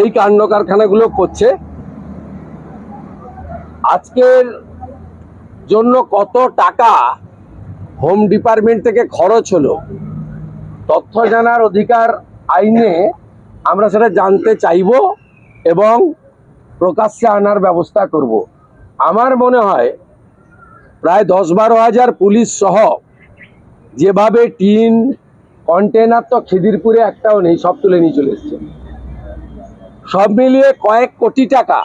এই কাণ্ড কারখানাগুলো করছে। আজকের জন্য কত টাকা হোম ডিপার্টমেন্ট থেকে খরচ হলো, তথ্য জানার অধিকার আইনে আমরা সেটা জানতে চাইব এবং প্রকাশ্যে আনার ব্যবস্থা করব। আমার মনে হয় প্রায় দশ বারো হাজার পুলিশ সহ যেভাবে টিন কন্টেনার তো খিদিরপুরে একটাও নেই, সব তুলে নিয়ে চলে এসছে। সব মিলিয়ে কয়েক কোটি টাকা।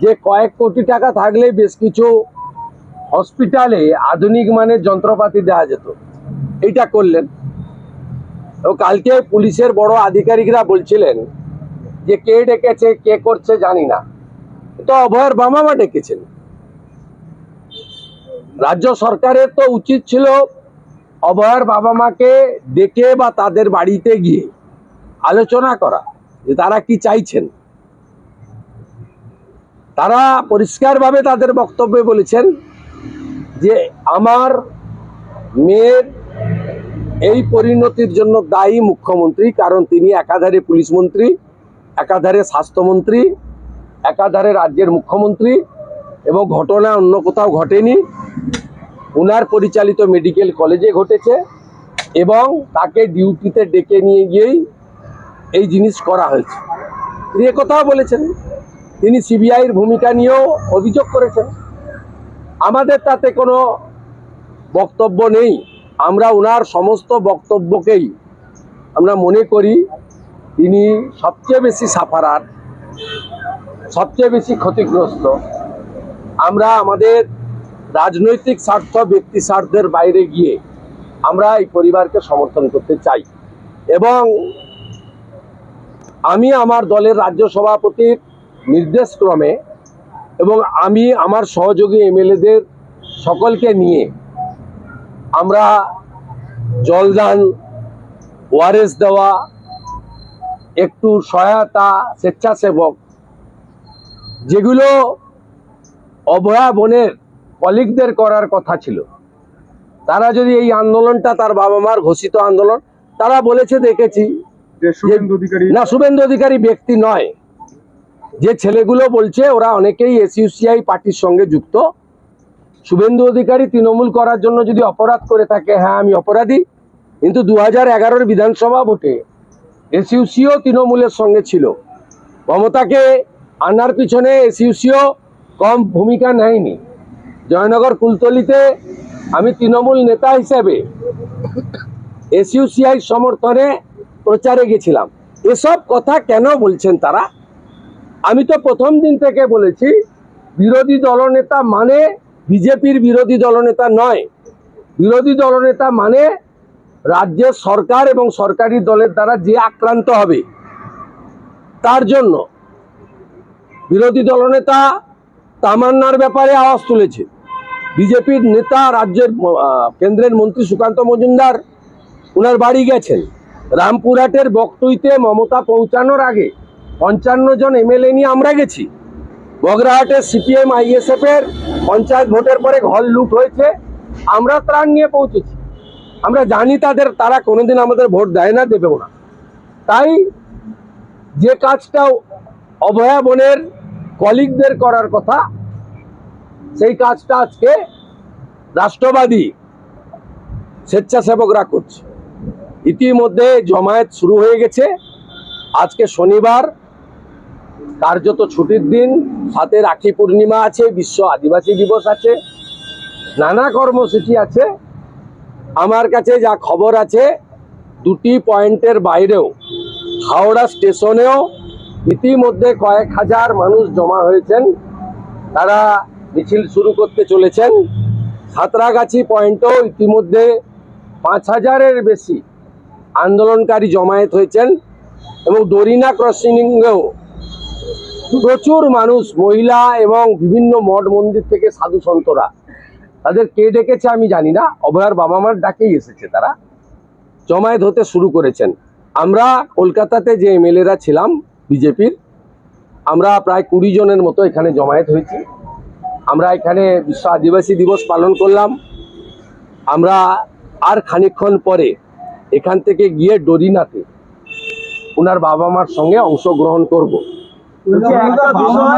যে কয়েক কোটি টাকা থাকলে বেশ কিছু হসপিটালে আধুনিক মানের যন্ত্রপাতি দেওয়া যেত। এটা করলেন। তো কালকে পুলিশের বড় আধিকারিকরা বলছিলেন যে কে ডেকেছে, কে করছে জানি না। তো অভয়ের বামামা ডেকেছেন। রাজ্য সরকারের তো উচিত ছিল অভয়ের বাবা মাকে ডেকে বা তাদের বাড়িতে গিয়ে আলোচনা করা যে তারা কি চাইছেন। তারা পরিষ্কারভাবে তাদের বক্তব্যে বলেছেন যে আমার মেয়ের এই পরিণতির জন্য দায়ী মুখ্যমন্ত্রী, কারণ তিনি একাধারে পুলিশ মন্ত্রী, একাধারে স্বাস্থ্যমন্ত্রী, একাধারে রাজ্যের মুখ্যমন্ত্রী এবং ঘটনা অন্য কোথাও ঘটেনি। উনার পরিচালিত মেডিকেল কলেজে ঘটেছে এবং তাকে ডিউটিতে ডেকে নিয়ে গিয়েই এই জিনিস করা হয়েছে। তিনি কথাও বলেছেন তিনি সিবিআইয়ের ভূমিকা নিয়েও অভিযোগ করেছেন। আমাদের তাতে কোনো বক্তব্য নেই। আমরা ওনার সমস্ত বক্তব্যকেই আমরা মনে করি, তিনি সবচেয়ে বেশি সাফারার, সবচেয়ে বেশি ক্ষতিগ্রস্ত। আমরা আমাদের রাজনৈতিক স্বার্থ, ব্যক্তি স্বার্থের বাইরে গিয়ে আমরা এই পরিবারকে সমর্থন করতে চাই। এবং আমি আমার দলের রাজ্য সভাপতির নির্দেশক্রমে এবং আমি আমার সহযোগী এমএলএদের সকলকে নিয়ে আমরা জলদান ওয়ারেস দেওয়া একটু সহায়তা স্বেচ্ছাসেবক যেগুলো অভয়া বনের কলিগদের করার কথা ছিল। তারা যদি এই আন্দোলনটা তার বাবা মার ঘোষিত আন্দোলন তারা বলেছে দেখেছি না শুভেন্দু অধিকারী ব্যক্তি নয়। যে ছেলেগুলো বলছে, ওরা অনেকেই এসইউসিআই পার্টির সঙ্গে যুক্ত। শুভেন্দু অধিকারী তৃণমূল করার জন্য যদি অপরাধ করে থাকে হ্যাঁ আমি অপরাধী। কিন্তু দু হাজার বিধানসভা ভোটে এসইউসিও তৃণমূলের সঙ্গে ছিল। মমতাকে আনার পিছনে এসইউসিও কম ভূমিকা নেয়নি। জয়নগর কুলতলিতে আমি তৃণমূল নেতা হিসেবে এসইউসিআই সমর্থনে প্রচারে গেছিলাম। এসব কথা কেন বলছেন তারা? আমি তো প্রথম দিন থেকে বলেছি, বিরোধী দলনেতা মানে বিজেপির বিরোধী দলনেতা নয়। বিরোধী দলনেতা মানে রাজ্যের সরকার এবং সরকারি দলের দ্বারা যে আক্রান্ত হবে, তার জন্য। বিরোধী দলনেতা তামান্নার ব্যাপারে আওয়াজ তুলেছে। বিজেপির নেতা রাজ্যের কেন্দ্রের মন্ত্রী সুকান্ত মজুমদার ওনার বাড়ি গেছেন। রামপুরহাটের বকটুইতে মমতা পৌঁছানোর আগে পঞ্চান্ন জন এমএলএ নিয়ে আমরা গেছি। বগরাহাটের সিপিএম আইএসএফ এর পঞ্চায়েত ভোটের পরে ঘর লুট হয়েছে। আমরা ত্রাণ নিয়ে পৌঁছেছি। আমরা জানি তাদের, তারা কোনোদিন আমাদের ভোট দেয় না, দেবেও না। তাই যে কাজটা অভয়া বনের কলিগদের করার কথা, সেই কাজটা আজকে রাষ্ট্রবাদী স্বেচ্ছাসেবকরা করছে। ইতিমধ্যে জমায়েত শুরু হয়ে গেছে। আজকে শনিবার কার্যত ছুটির দিন সাথে রাখি পূর্ণিমা আছে, বিশ্ব আদিবাসী দিবস আছে, নানা কর্মসূচি আছে। আমার কাছে যা খবর আছে, দুটি পয়েন্টের বাইরেও, হাওড়া স্টেশনেও ইতিমধ্যে কয়েক হাজার মানুষ জমা হয়েছেন। তারা মিছিল শুরু করতে চলেছেন। সাঁতরাগাছি পয়েন্টেও ইতিমধ্যে পাঁচ হাজারের বেশি আন্দোলনকারী জমায়েত হয়েছেন এবং ডরিনা ক্রসিংয়েও প্রচুর মানুষ, মহিলা এবং বিভিন্ন মঠ মন্দির থেকে সাধু সন্তরা। তাদের কে ডেকেছে আমি জানি না। অভয়ার বাবা মার ডাকেই এসেছে তারা। জমায়েত হতে শুরু করেছেন। আমরা কলকাতাতে যে এমএলএরা ছিলাম, বিজেপির, আমরা প্রায় কুড়ি জনের মতো এখানে জমায়েত হয়েছি। আমরা এখানে বিশ্ব আদিবাসী দিবস পালন করলাম। আমরা আর খানিকক্ষণ পরে এখান থেকে গিয়ে ডরিনাতে ওনার বাবা মার সঙ্গে অংশগ্রহণ করব। বলছি একটা বিষয়